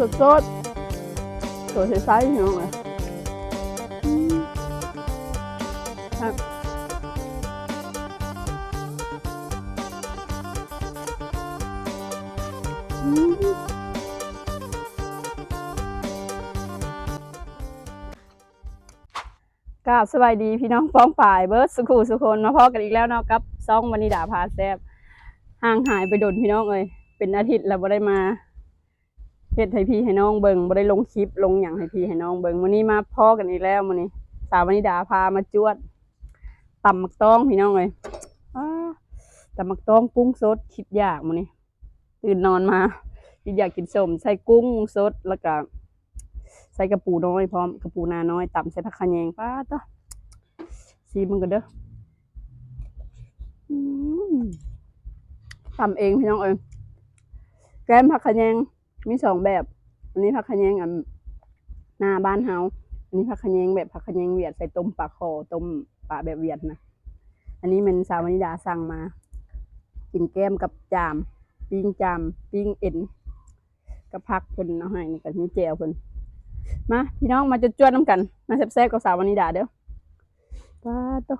สดสดๆตัวใสๆพี่น้องเลยอืมครับกราบสบายดีพี่น้องป้องป่ายเบิร์ดสุขุสุคนมาพอกันอีกแล้วเนาะกับซ่องวานิดาพาแซบห่างหายไปโดนพี่น้องเลยเป็นอาทิตย์แล้วบ่ได้มา เฮ็ดให้พี่ให้น้องเบิ่งบ่ได้ลงคลิปลงหยังให้พี่ให้น้องเบิ่งมื้อนี้มาพ่อกันอีกแล้วมื้อนี้ สาววนิดาพามาจวดตำมักต้องพี่น้องเลยตำมักต้องกุ้งสดคิดยากมื้อนี้ตื่นนอนมาคิดอยากกินสมใส่กุ้งสดแล้วก็ใส่กระปูน้อยพร้อมกระปูนาน้อยตำใส่ผักขะแยงป้าดเด้อซีมันกันเด้อตำเองพี่น้องเอ้ยแกมผักขะแยง มีสองแบบ อันนี้ผักขะแยงอันหน้าบ้านเฮาอันนี้ผักขะแยงแบบผักขะแยงเวียดใส่ต้มปลาคอต้มปลาแบบเวียดนะ อันนี้มันสาวนิดาสั่งมา กินแก้มกับจาม ปิ้งจาม ปิ้งเอ็นกับผักเพิ่นเอาให้นี่ก็มีแจวเพิ่นมาพี่น้องมาจะจวดน้ำกัน มาแซ่บๆกับสาวนิดาเด้อป้าโต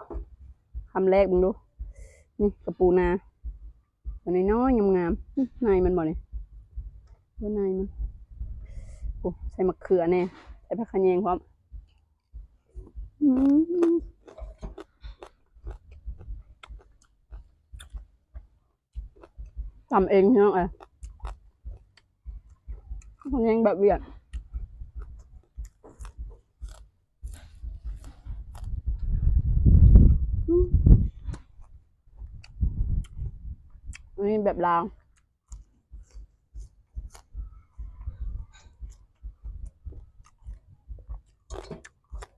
คำแรกมึงดู นี่กระปูนาตัวน้อยๆงามๆอื้อในมันบ่เนี่ย ดูในมันโอ้ใส่มะเขือแน่ใส่ผักขะแยงพร้อมทำเองใช่ไหมอ้ยผักขะแยงแบบเวียดอันนี้แบบลาว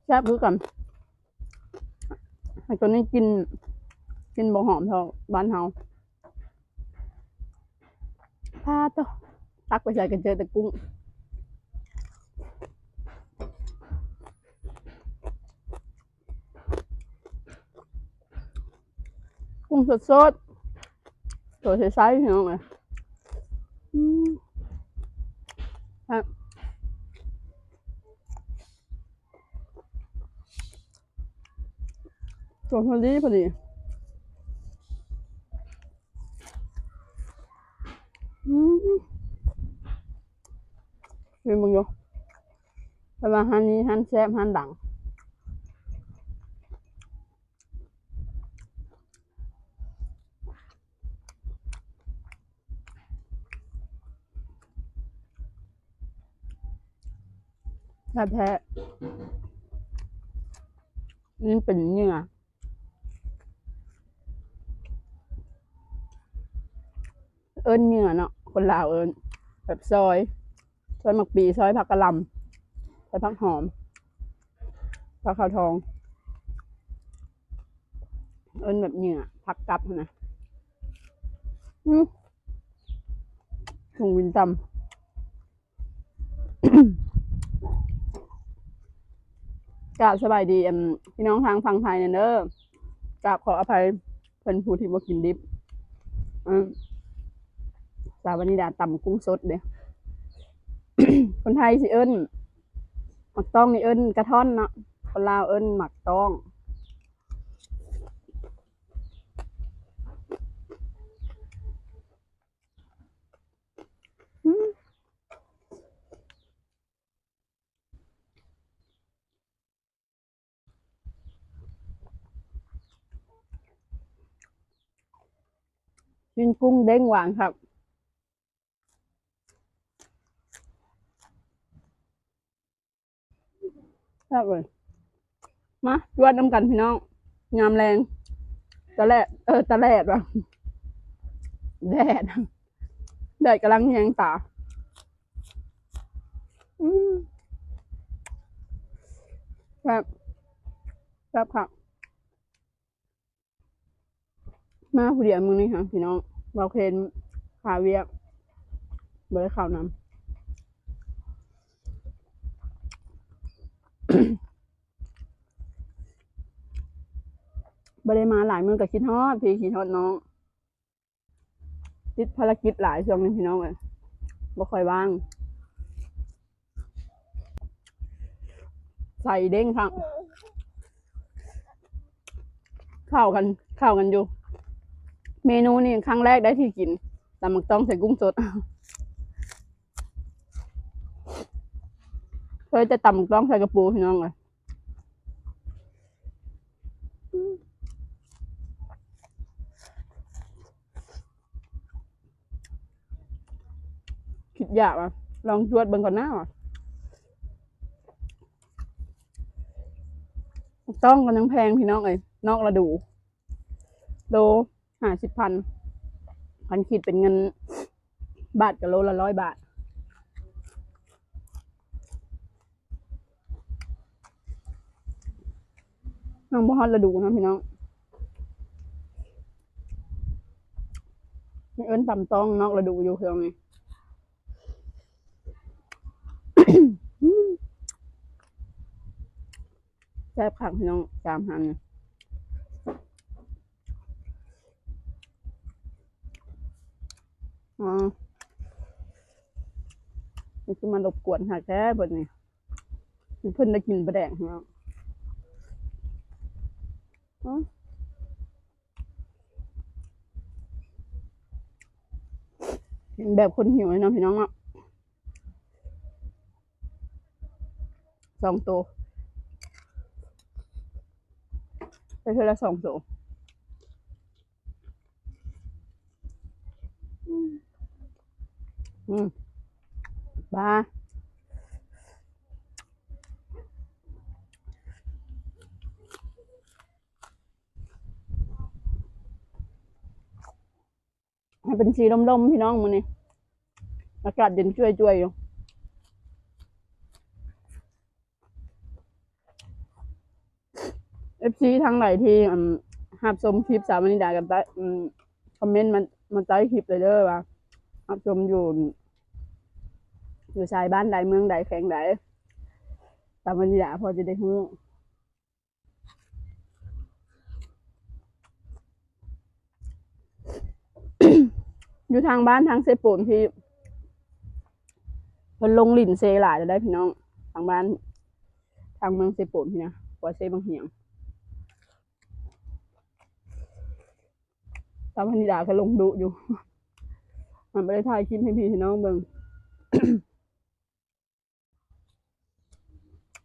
แซ่บคือกันไอ้ตัวนี้กิน กินบ่หอมเท่าบ้านเฮาพาตัวตักไปใส่กันเจอแต่กุ้งกุ้งสดสดๆตัวใสๆพี่น้องอืมครับ ตัวพอดีพอดีอืมเป็นมึงอยู่แต่ว่าฮันนี้ฮันแซ่บฮันดังแท้แท้นี่เป็นเนื้อ เอิ้นเนื้อเนาะคนลาวเอิ้นแบบซอย ซอยหมักปีซอยผักกะหล่ำซอยผักหอมผักขาวทอง เอิ้นแบบเหนือผักกับนะอืมถุงวินตำกราบสบายดีอ็มพี่น้องทางฝั่งไทยเนี่ยเด้อกราบขออภัยเพิ่นผู้ที่บ่กินดิบอืม สาวนิดาตำกุ้งสดเด้คนไทยสิเอิ้นหมักต้องนี่เอิ้นกระท่อนเนาะคนลาวเอิ้นหมักต้องกินกุ้งเด้งหวานครับ ครับเลยมาจวดน้ำกันพี่น้องยามแรงตะแลดเออตะแลดว่ะแดดแดดกำลังแยงตาอืมครับครับครับมาผู้เดียวมึงนี่ค่ะพี่น้องเราเคนขาเวียกเบอร์ข่าวนำ บริมาหลายมือกับคิดฮอดพี่คิดฮอดน้องติดภารกิจหลายช่วงนี้พี่น้องเลยบ่ค่อยว่าง ใส่เด้งครับเข้ากันเข้ากันอยู่ เมนูนี่ครั้งแรกได้ที่กินแต่มักต้องใส่กุ้งสด เคยจะตำต้องใส่กระปูพี่น้องเลยคิดยากอะ ลองชวดเบิ่งก่อนหน้าอะต้องกันยังแพงพี่น้องเอ้ยนอกระดู โลห้าสิบพันพันคิดเป็นเงิน บาทกับโลละร้อยบาท น้องบ่ฮอดระดูนะพี่น้องมีเอิ้นตำต้องนอกระดูอยู่เพียงนี้แซ่บคักพี่น้องจามหันอ๋อนี่คือมันรบกวนหักแท้บิดนี่เพิ่นได้กินปลาแดงพี่น้องอ๋อ เห็นแบบคนหิวเลยเนาะพี่น้องเนาะสองตัวไปเทอละสองตัวอืมอืมบา ให้เป็นสีลมๆพี่น้องมันนี่อากาศเย็นช่วยๆอยู่เอฟซีทางไหนที่หับชมคลิปสามณิดากันใต้คอมเมนต์มันมันใต้คลิปเลยเด้อว่าหับชมอยู่ อยู่ชายบ้านใดเมืองใดแขวงใดสามณิดาพอจะได้ฮู้ อยู่ทางบ้านทางเซปูนที่เพิ่นลงหลินเซหลายจะได้พี่น้อง ทางบ้าน ทางเมืองเซปูนพี่นะหัวเซบางเหียงตามพันิดาก็ลงดุอยู่ มันไม่ได้ถ่ายคลิปให้พี่ให้น้องเบิ่ง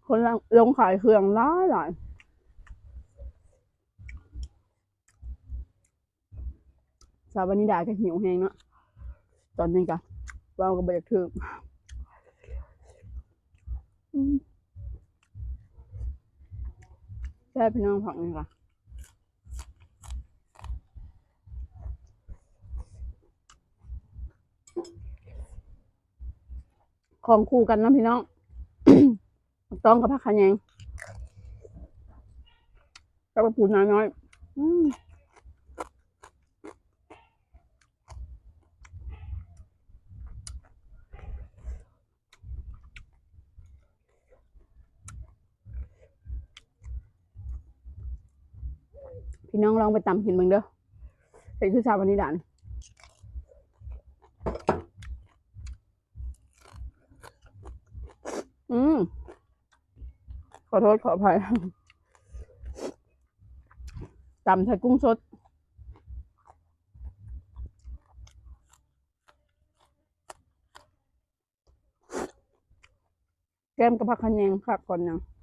คนลงขายเครื่องหล้ายหลายาววนิดาก็หิวแหงเนาะตอนนี้ก็ว่าวก็บอยากถึกอืมแค่พี่น้องผักนี่ค่ะของคู่กันนะพี่น้อง ต้องกับผักขะแยงกับปูน้อยน้อย อืม พี่น้องลองไปตำกินบิ่งเด้อเป็นคือชาววันนี้ดานอืมขอโทษขออภัยตำใส่กุ้งสดแก้มกับผักขะแยงครับก่อนยังตะ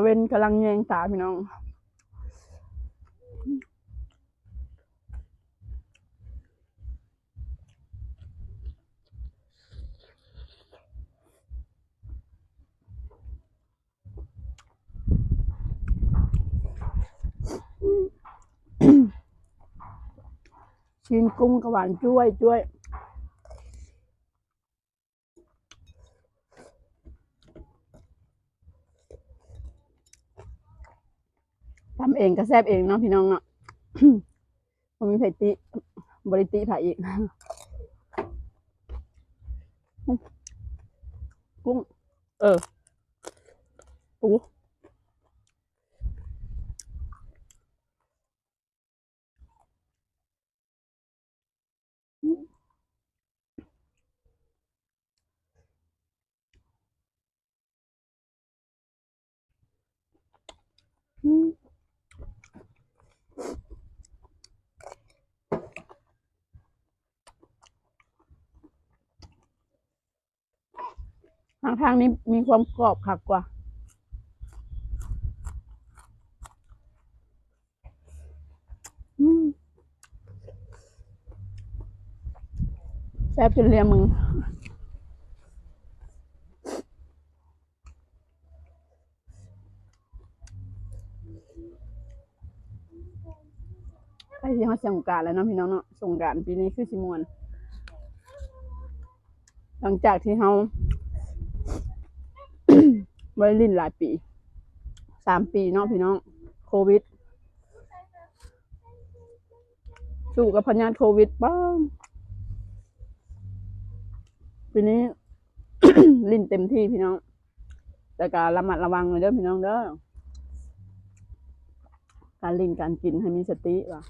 เวนกำลังแยงตาพี่น้องชินกุ้งกับหวานจ้วยจ้วยทำเองก็แซบเองเนาะพี่น้องเนาะผมมีไผ่ติบริติไผ่อีก กุ้ง เออปูางทางนี้มีความกรอบคักกว่า แซ่บจนเลียมึงใกล้ที่เขาสงการแล้วเนาะพี่น้องเนาะสงการปีนี้คือสิมวน หลังจากที่เขา ไว้ลินหลายปีสามปีเนาะพี่น้อง โควิด สู้กับพญานโควิดบ้างปีนี้ ลิ้นเต็มที่พี่น้อง แต่การระมัดระวังเลยเด้อพี่น้องเด้อการลิ้นการกินให้มีสติว่ะ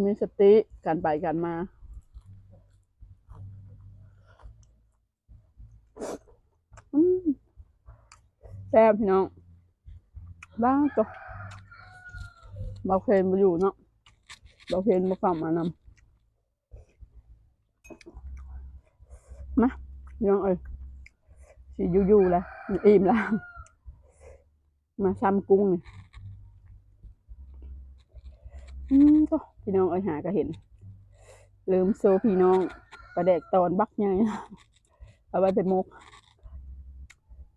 มีสติการไปการมา แซ่บพี่น้องบ้างตัวเบาเพนมาอยู่เนาะเบาเพนมาฝั่งมานำมาพี่น้องเอ้ยสิอยู่ๆแล้วอิ่มแล้ว มาซ้ำกุ้งนี่อืมตัว พี่น้องเอ้ยหาก็เห็นลืมโซพี่น้องประเด็กตอนบักใหญ่เอาไว้เป็นมก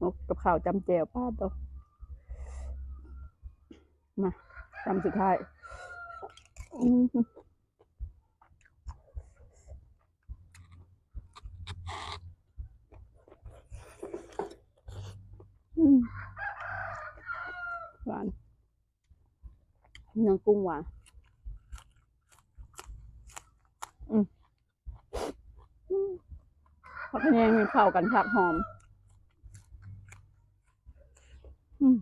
มกกับข้าวจำแจวป้าตัวมาจำสุดท้ายหวานเนื้อกุ้งหวานอืมอืมผักแยงมี เข้ากันผักหอมอืม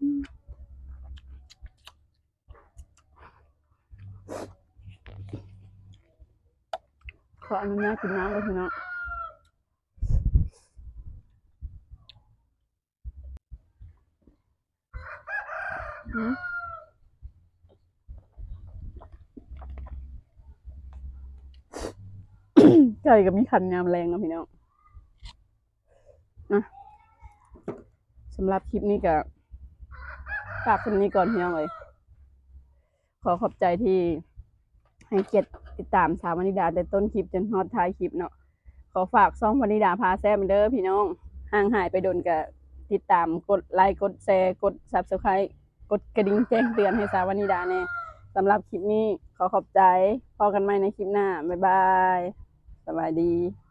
อืมขออนุญาตกินน้ำเลยพี่น้องอืม ไก่กับมีขันงามแรงนะพี่น้องนะสำหรับคลิปนี้ก็ฝากคนนี้ก่อนพี่น้องเลย ขอขอบใจที่ให้เกียรติติดตามสาววนิดาแต่ต้นคลิปจนฮอดท้ายคลิปเนาะขอฝากซ่องวนิดาพาแซ่บเด้อพี่น้องห่างหายไปโดนกับติดตามกดไลค์กดแชร์กด subscribe กดกระดิ่งแจ้งเตือนให้สาววนิดาแน่สำหรับคลิปนี้ขอขอบใจพอกันใหม่ในคลิปหน้า บ๊ายบาย สวัสดี